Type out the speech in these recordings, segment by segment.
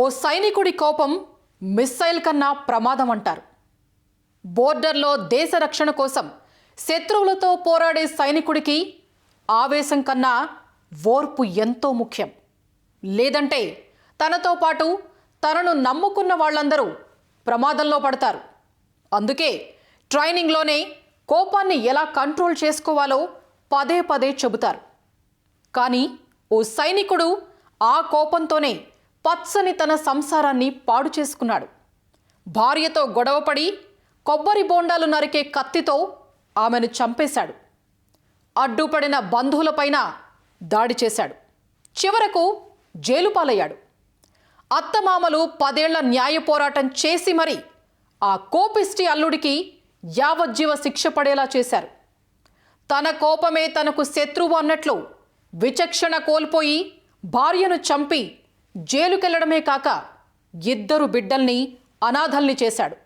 ఓ సైనికుడి కోపం మిస్సైల్ కన్నా ప్రమాదం అంటారు బోర్డర్లో దేశ రక్షణ కోసం శత్రువులతో పోరాడే సైనికుడికి ఆవేశం కన్నా ఓర్పు ఎంతో ముఖ్యం. లేదంటే తనతో పాటు తనను నమ్ముకున్న వాళ్ళందరూ ప్రమాదంలో పడతారు. అందుకే ట్రైనింగ్లోనే కోపాన్ని ఎలా కంట్రోల్ చేసుకోవాలో పదే పదే చెబుతారు. కానీ ఓ సైనికుడు ఆ కోపంతోనే పచ్చని తన సంసారాన్ని పాడు చేసుకున్నాడు. భార్యతో గొడవపడి కొబ్బరి బోండాలు నరికే కత్తితో ఆమెను చంపేశాడు. అడ్డుపడిన బంధువులపైన దాడి చేశాడు. చివరకు జైలు పాలయ్యాడు. అత్తమామలు పదేళ్ళ న్యాయ పోరాటం చేసి మరి ఆ కోపిష్టి అల్లుడికి యావజ్జీవ శిక్ష పడేలా చేశారు. తన కోపమే తనకు శత్రువు అన్నట్లు విచక్షణ కోల్పోయి భార్యను చంపి జైలుకెళ్ళడమే కాక ఇద్దరు బిడ్డల్ని అనాథల్ని చేశాడు.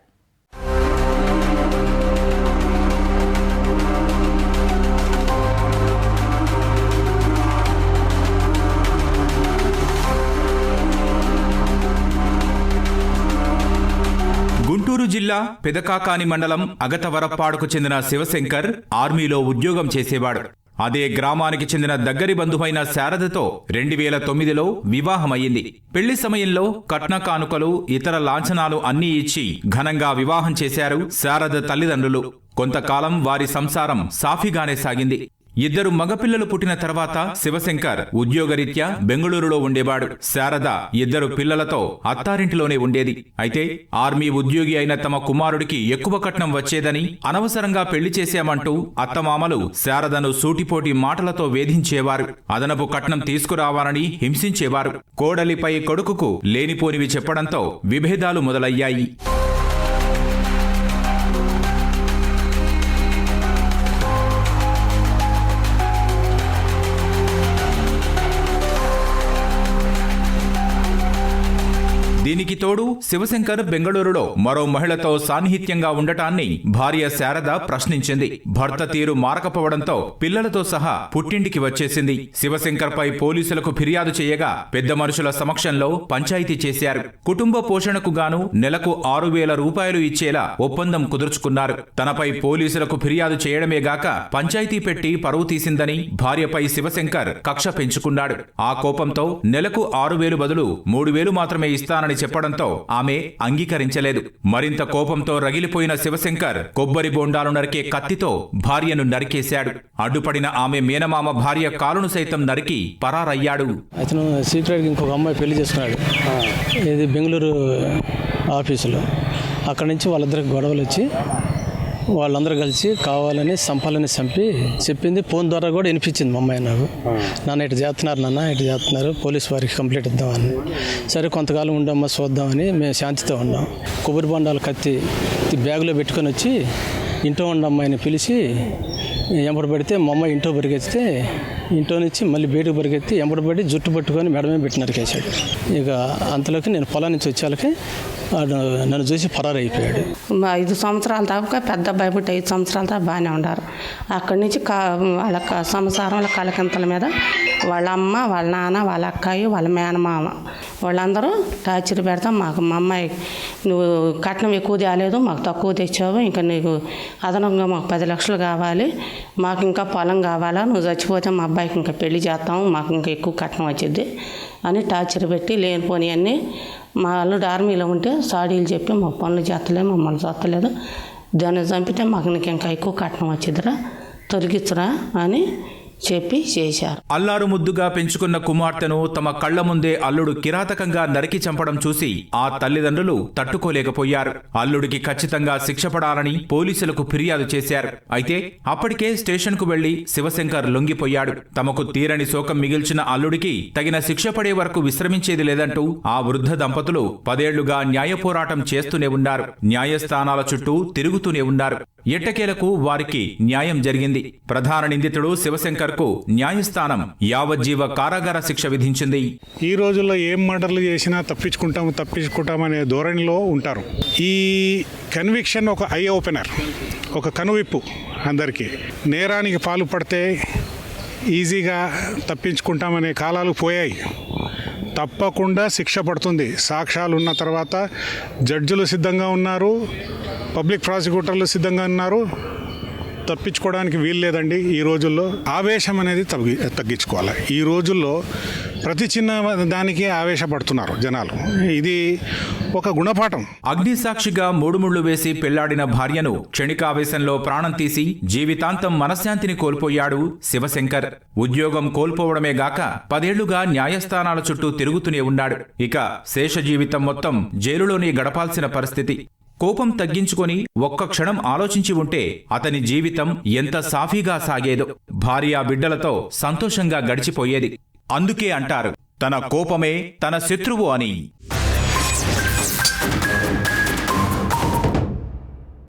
గుంటూరు జిల్లా పెదకాకాని మండలం అగతవరప్పాడుకు చెందిన శివశంకర్ ఆర్మీలో ఉద్యోగం చేసేవాడు. అదే గ్రామానికి చెందిన దగ్గరి బంధువైన శారదతో రెండు వేల తొమ్మిదిలో వివాహమయ్యింది. పెళ్ళి సమయంలో కట్న కానుకలు ఇతర లాంఛనాలు అన్నీ ఇచ్చి ఘనంగా వివాహం చేశారు శారద తల్లిదండ్రులు. కొంతకాలం వారి సంసారం సాఫీగానే సాగింది. ఇద్దరు మగపిల్లలు పుట్టిన తర్వాత శివశంకర్ ఉద్యోగరీత్యా బెంగళూరులో ఉండేవాడు. శారద ఇద్దరు పిల్లలతో అత్తారింటిలోనే ఉండేది. అయితే ఆర్మీ ఉద్యోగి అయిన తమ కుమారుడికి ఎక్కువ కట్నం వచ్చేదని అనవసరంగా పెళ్ళి చేశామంటూ అత్తమామలు శారదను సూటిపోటి మాటలతో వేధించేవారు. అదనపు కట్నం తీసుకురావాలని హింసించేవారు. కోడలిపై కొడుకుకు లేనిపోనివి చెప్పడంతో విభేదాలు మొదలయ్యాయి. దీనికి తోడు శివశంకర్ బెంగళూరులో మరో మహిళతో సాన్నిహిత్యంగా ఉండటాన్ని భార్య శారద ప్రశ్నించింది. భర్త తీరు మారకపోవడంతో పిల్లలతో సహా పుట్టింటికి వచ్చేసింది. శివశంకర్ పై పోలీసులకు ఫిర్యాదు చేయగా పెద్ద మనుషుల సమక్షంలో పంచాయతీ చేశారు. కుటుంబ పోషణకు గాను నెలకు ఆరు వేల రూపాయలు ఇచ్చేలా ఒప్పందం కుదుర్చుకున్నారు. తనపై పోలీసులకు ఫిర్యాదు చేయడమే గాక పంచాయతీ పెట్టి పరువు తీసిందని భార్యపై శివశంకర్ కక్ష పెంచుకున్నాడు. ఆ కోపంతో నెలకు ఆరు వేలు బదులు మూడు వేలు మాత్రమే ఇస్తానని చెప్పడంతో ఆమె అంగీకరించలేదు. మరింత కోపంతో రగిలిపోయిన శివశంకర్ కొబ్బరి బోండాలు నరికే కత్తితో భార్యను నరికేశాడు. అడ్డుపడిన ఆమె మేనమామ భార్య కాలును సైతం నరికి పరారయ్యాడు. అతను సీక్రెట్గా ఇంకొక అమ్మాయి పెళ్ళి చేసుకున్నాడు. ఇది బెంగళూరు ఆఫీసులో. అక్కడి నుంచి వాళ్ళిద్దరికి గొడవలు వచ్చి వాళ్ళందరూ కలిసి కావాలని సంపాలని చంపి చెప్పింది ఫోన్ ద్వారా కూడా వినిపించింది మా అమ్మాయి నాకు. నాన్న ఇటు చేస్తున్నారు నాన్న ఇటు చేస్తున్నారు పోలీస్ వారికి కంప్లైంట్ ఇద్దామని. సరే కొంతకాలం ఉండమ్మా చూద్దామని మేము శాంతితో ఉన్నాం. కొబ్బరి బొండాలు కత్తి బ్యాగులో పెట్టుకొని వచ్చి ఇంట్లో ఉన్న అమ్మాయిని పిలిచి ఎంబడి పడితే మా అమ్మాయి ఇంట్లో పరిగెత్తితే ఇంట్లో నుంచి మళ్ళీ బయటకు పరిగెత్తి ఎంబడి పడి జుట్టు పట్టుకొని మెడమే పెట్టి నరికేశాడు ఇక అంతలోకి నేను పొలం నుంచి వచ్చేళ్ళకి నన్ను చూసి ఫరారు మా ఐదు సంవత్సరాల దాకా పెద్ద అబ్బాయి పుట్టి ఐదు సంవత్సరాల దాకా బాగానే ఉన్నారు. అక్కడి నుంచి కా వాళ్ళ సంసారం వాళ్ళ కలకింతల మీద వాళ్ళ అమ్మ వాళ్ళ నాన్న వాళ్ళ అక్కాయి వాళ్ళ మేనమామ వాళ్ళందరూ టార్చర్ పెడతాం. మాకు మా అమ్మాయి నువ్వు కట్నం ఎక్కువ తేలేదు మాకు తక్కువ తెచ్చావు ఇంకా నీకు అదనంగా మాకు పది లక్షలు కావాలి మాకు ఇంకా పొలం కావాలా నువ్వు చచ్చిపోతే మా అబ్బాయికి ఇంకా పెళ్ళి చేస్తాము మాకు ఇంకా ఎక్కువ కట్నం వచ్చింది అని టార్చర్ పెట్టి లేనిపోని అన్నీ మా అల్లుడు ఆర్మీలో ఉంటే సాడీలు చెప్పి మా పనులు చేస్తలేదు మమ్మల్ని చేస్తలేదు. దాన్ని చంపితే మాకు నీకు ఇంకా ఎక్కువ కట్నం వచ్చిందిరా తొలగించురా అని చెప్పి చేశారు. అల్లారు ముద్దుగా పెంచుకున్న కుమార్తెను తమ కళ్ళ ముందే అల్లుడు కిరాతకంగా నరికి చంపడం చూసి ఆ తల్లిదండ్రులు తట్టుకోలేకపోయారు. అల్లుడికి ఖచ్చితంగా శిక్ష పడాలని పోలీసులకు ఫిర్యాదు చేశారు. అయితే అప్పటికే స్టేషన్కు వెళ్ళి శివశంకర్ లొంగిపోయాడు. తమకు తీరని శోకం మిగిల్చిన అల్లుడికి తగిన శిక్ష పడే వరకు విశ్రమించేది లేదంటూ ఆ వృద్ధ దంపతులు పదేళ్ళుగా న్యాయ పోరాటం చేస్తూనే ఉన్నారు. న్యాయస్థానాల చుట్టూ తిరుగుతూనే ఉన్నారు. ఎట్టకేలకు వారికి న్యాయం జరిగింది. ప్రధాన నిందితుడు శివశంకర్కు న్యాయస్థానం యావజ్జీవ కారాగార శిక్ష విధించింది. ఈ రోజుల్లో ఏం మర్డర్లు చేసినా తప్పించుకుంటాము తప్పించుకుంటామనే ధోరణిలో ఉంటారు. ఈ కన్విక్షన్ ఒక ఐ ఓపెనర్ ఒక కనువిప్పు అందరికీ. నేరానికి పాల్పడితే ఈజీగా తప్పించుకుంటామనే కాలాలు పోయాయి. తప్పకుండా శిక్ష పడుతుంది. సాక్ష్యాలు ఉన్న తర్వాత జడ్జిలు సిద్ధంగా ఉన్నారు. పబ్లిక్ ప్రాసిక్యూటర్లు సిద్ధంగా ఉన్నారు. తప్పించుకోవడానికి వీలు లేదండి ఈ రోజుల్లో. ఆవేశం అనేది తగ్గి తగ్గించుకోవాలి. ఈ రోజుల్లో ప్రతి చిన్న దానికి ఆవేశపడుతున్నారు జనాలు. ఇది ఒక గుణపాఠం. అగ్నిసాక్షిగా మూడుముళ్ళు వేసి పెళ్ళాడిన భార్యను క్షణికావేశంలో ప్రాణం తీసి జీవితాంతం మనశ్శాంతిని కోల్పోయాడు శివశంకర్. ఉద్యోగం కోల్పోవడమే గాక పదేళ్ళుగా న్యాయస్థానాల చుట్టూ తిరుగుతూనే ఉన్నాడు. ఇక శేష జీవితం మొత్తం జైలులోనే గడపాల్సిన పరిస్థితి. కోపం తగ్గించుకొని ఒక్క క్షణం ఆలోచించి ఉంటే అతని జీవితం ఎంత సాఫీగా సాగేదో. భార్యా బిడ్డలతో సంతోషంగా గడిచిపోయేది. అందుకే అంటారు తన కోపమే తన శత్రువు అని.